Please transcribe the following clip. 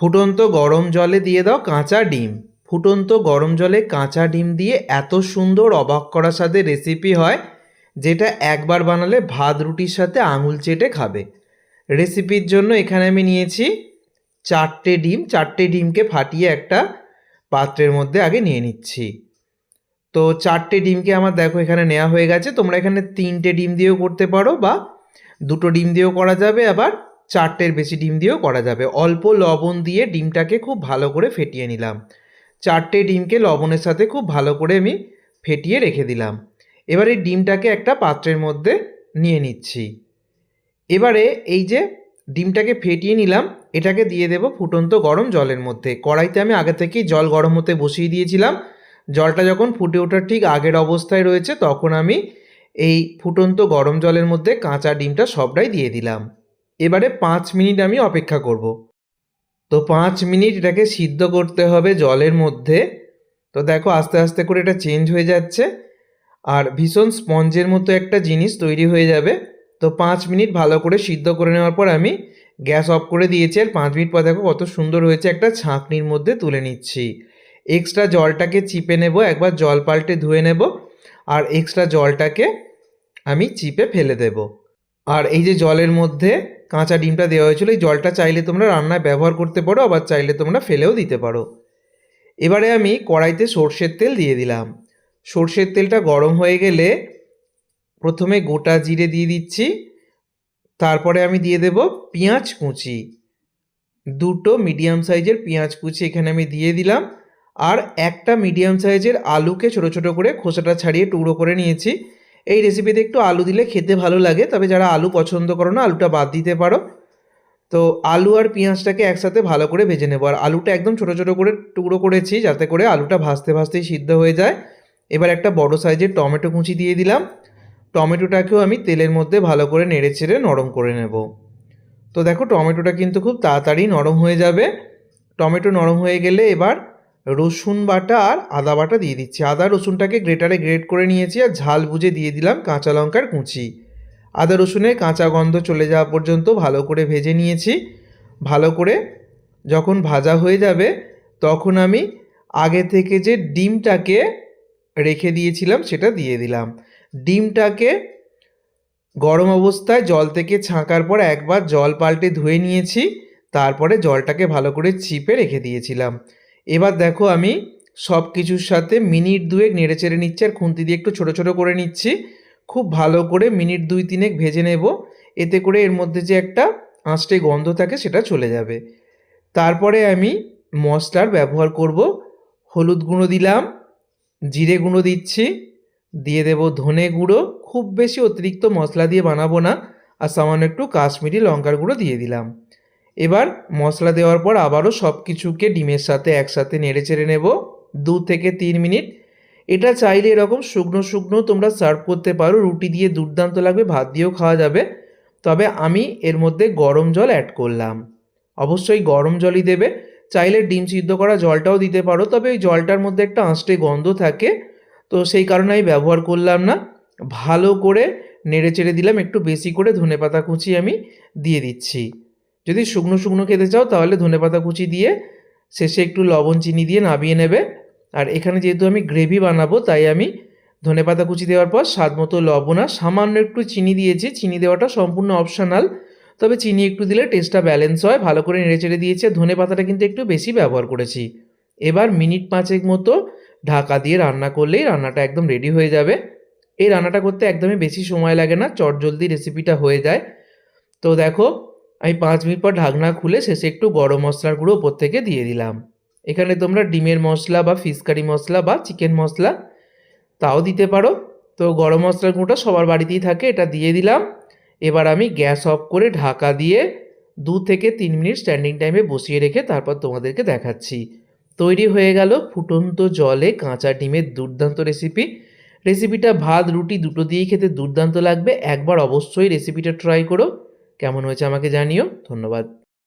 ফুটন্ত গরম জলে দিয়ে দাও কাঁচা ডিম। ফুটন্ত গরম জলে কাঁচা ডিম দিয়ে এত সুন্দর অবাক করার সাথে রেসিপি হয়, যেটা একবার বানালে ভাত রুটির সাথে আঙুল চেটে খাবে। রেসিপির জন্য এখানে আমি নিয়েছি চারটে ডিম। চারটে ডিমকে ফাটিয়ে একটা পাত্রের মধ্যে আগে নিয়ে নিচ্ছি। তো চারটে ডিমকে আমার দেখো এখানে নেওয়া হয়ে গেছে। তোমরা এখানে তিনটে ডিম দিয়েও করতে পারো বা দুটো ডিম দিয়েও করা যাবে আবার। চারটের বেশি ডিম দিয়েও করা যাবে। অল্প লবণ দিয়ে ডিমটাকে খুব ভালো করে ফেটিয়ে নিলাম। চারটে ডিমকে লবণের সাথে খুব ভালো করে আমি ফেটিয়ে রেখে দিলাম। এবার ডিমটাকে একটা পাত্রের মধ্যে নিয়ে নিচ্ছি। এবারে এই যে ডিমটাকে ফেটিয়ে নিলাম, এটাকে দিয়ে দেব ফুটন্ত গরম জলের মধ্যে। কড়াইতে আমি আগে থেকেই জল গরম হতে বসিয়ে দিয়েছিলাম। জলটা যখন ফুটে ওঠার ঠিক আগের অবস্থায় রয়েছে, তখন আমি এই ফুটন্ত গরম জলের মধ্যে কাঁচা ডিমটা সবটাই দিয়ে দিলাম। এবারে পাঁচ মিনিট আমি অপেক্ষা করব। তো পাঁচ মিনিট এটাকে সিদ্ধ করতে হবে জলের মধ্যে। তো দেখো আস্তে আস্তে করে এটা চেঞ্জ হয়ে যাচ্ছে। আর ভীষণ স্পঞ্জের মতো একটা জিনিস তৈরি হয়ে যাবে। তো পাঁচ মিনিট ভালো করে সিদ্ধ করে নেওয়ার পর আমি গ্যাস অফ করে দিয়েছি। আর পাঁচ মিনিট পর দেখো কত সুন্দর হয়েছে একটা ছাঁকনির মধ্যে তুলে নিচ্ছি। এক্সট্রা জলটাকে চিপে নেব, একবার জল পাল্টে ধুয়ে নেব। আর এক্সট্রা জলটাকে আমি চিপে ফেলে দেব। আর এই যে জলের মধ্যে কাঁচা ডিমটা দেওয়া হয়েছিল, এই জলটা চাইলে তোমরা রান্নায় ব্যবহার করতে পারো, আবার চাইলে তোমরা ফেলেও দিতে পারো। এবারে আমি কড়াইতে সর্ষের তেল দিয়ে দিলাম। সর্ষের তেলটা গরম হয়ে গেলে প্রথমে গোটা জিরে দিয়ে দিচ্ছি, তারপরে আমি দিয়ে দেব পেঁয়াজ কুচি। দুটো মিডিয়াম সাইজের পেঁয়াজ কুচি এখানে আমি দিয়ে দিলাম, আর একটা মিডিয়াম সাইজের আলুকে ছোট ছোট করে খোসাটা ছাড়িয়ে টুকরো করে নিয়েছি। এই রেসিপিতে একটু আলু দিলে খেতে ভালো লাগে, তবে যারা আলু পছন্দ করো না, আলুটা বাদ দিতে পারো। তো আলু আর পেঁয়াজটাকে একসাথে ভালো করে ভেজে নেব। আর আলুটা একদম ছোট ছোট করে টুকরো করেছি, যাতে করে আলুটা ভাজতে, ভাজতেই সিদ্ধ হয়ে যায়। এবার একটা বড় সাইজের টমেটো কুচি দিয়ে দিলাম। টমেটোটাকেও আমি তেলের মধ্যে ভালো করে নেড়ে চেড়ে নরম করে নেব। তো দেখো, টমেটোটা কিন্তু খুব তাড়াতাড়ি নরম হয়ে যাবে। টমেটো নরম হয়ে গেলে এবার রসুন বাটা আর আদা বাটা দিয়ে দিচ্ছি। আদা রসুনটাকে গ্রেটারে গ্রেট করে নিয়েছি আর ঝাল বুঝে দিয়ে দিলাম কাঁচা লঙ্কার কুচি। আদা রসুনের কাঁচা গন্ধ চলে যাওয়া পর্যন্ত ভালো করে ভেজে নিয়েছি। ভালো করে যখন ভাজা হয়ে যাবে, তখন আমি আগে থেকে যে ডিমটাকে রেখে দিয়েছিলাম সেটা দিয়ে দিলাম। ডিমটাকে গরম অবস্থায় জল থেকে ছাঁকার পর একবার জল পাল্টে ধুয়ে নিয়েছি। তারপরে জলটাকে ভালো করে চিপে রেখে দিয়েছিলাম। এবার দেখো আমি সব কিছুর সাথে মিনিট দুয়েক নেড়ে চেড়ে নিচ্ছি আর খুন্তি দিয়ে একটু ছোটো ছোটো করে নিচ্ছি। খুব ভালো করে মিনিট দুই তিনেক ভেজে নেব। এতে করে এর মধ্যে যে একটা আঁচটে গন্ধ থাকে সেটা চলে যাবে। তারপরে আমি মশলার ব্যবহার করব। হলুদ গুঁড়ো দিলাম, জিরে গুঁড়ো দিচ্ছি, দিয়ে দেব ধনে গুঁড়ো। খুব বেশি অতিরিক্ত মশলা দিয়ে বানাবো না। আর সামান্য একটু কাশ্মীরি লঙ্কার গুঁড়ো দিয়ে দিলাম। এবার মশলা দেওয়ার পর আবারও সব কিছুকে ডিমের সাথে একসাথে নেড়ে চেড়ে নেব। দু থেকে তিন মিনিট। এটা চাইলে এরকম শুকনো শুকনো তোমরা সার্ভ করতে পারো। রুটি দিয়ে দুর্দান্ত লাগবে, ভাত দিয়েও খাওয়া যাবে। তবে আমি এর মধ্যে গরম জল অ্যাড করলাম। অবশ্যই গরম জলই দেবে। চাইলে ডিম সিদ্ধ করা জলটাও দিতে পারো, তবে ওই জলটার মধ্যে একটা আঁচটে গন্ধ থাকে। তো সেই কারণে আমি ব্যবহার করলাম না। ভালো করে নেড়ে চেড়ে দিলাম, একটু বেশি করে ধনেপাতা কুচি আমি দিয়ে দিচ্ছি। যদি শুকনো শুকনো খেতে চাও, তাহলে ধনেপাতা কুচি দিয়ে শেষে একটু লবণ, চিনি দিয়ে নাবিয়ে নেবে। আর এখানে যেহেতু আমি গ্রেভি বানাবো, তাই আমি ধনেপাতা কুচি দেওয়ার পর স্বাদ মতো লবণ আর সামান্য একটু চিনি দিয়েছি। চিনি দেওয়াটা সম্পূর্ণ অপশনাল তবে চিনি একটু দিলে টেস্টটা ব্যালেন্স হয়। ভালো করে নেড়ে চেড়ে দিয়েছি ধনে পাতাটা কিন্তু একটু বেশি ব্যবহার করেছি। এবার মিনিট পাঁচেক মতো ঢাকা দিয়ে রান্না করলেই রান্নাটা একদম রেডি হয়ে যাবে। এই রান্নাটা করতে একদমই বেশি সময় লাগে না, চটজলদি রেসিপিটা হয়ে যায়। তো দেখো আমি পাঁচ মিনিট পর ঢাকনা খুলে শেষে একটু গরম মশলার গুঁড়ো ওপর থেকে দিয়ে দিলাম। এখানে তোমরা ডিমের মশলা বা ফিশ কারি মশলা বা চিকেন মশলা তাও দিতে পারো। তো গরম মশলার গুঁড়োটা সবার বাড়িতেই থাকে, এটা দিয়ে দিলাম। এবার আমি গ্যাস অফ করে ঢাকা দিয়ে দু থেকে তিন মিনিট স্ট্যান্ডিং টাইমে বসিয়ে রেখে তারপর তোমাদেরকে দেখাচ্ছি। তৈরি হয়ে গেল ফুটন্ত জলে কাঁচা ডিমের দুর্দান্ত রেসিপি। রেসিপিটা ভাত, রুটি দুটো দিয়েই খেতে দুর্দান্ত লাগবে, একবার অবশ্যই রেসিপিটা ট্রাই করো। কেমন হয়েছে আমাকে জানিও ধন্যবাদ।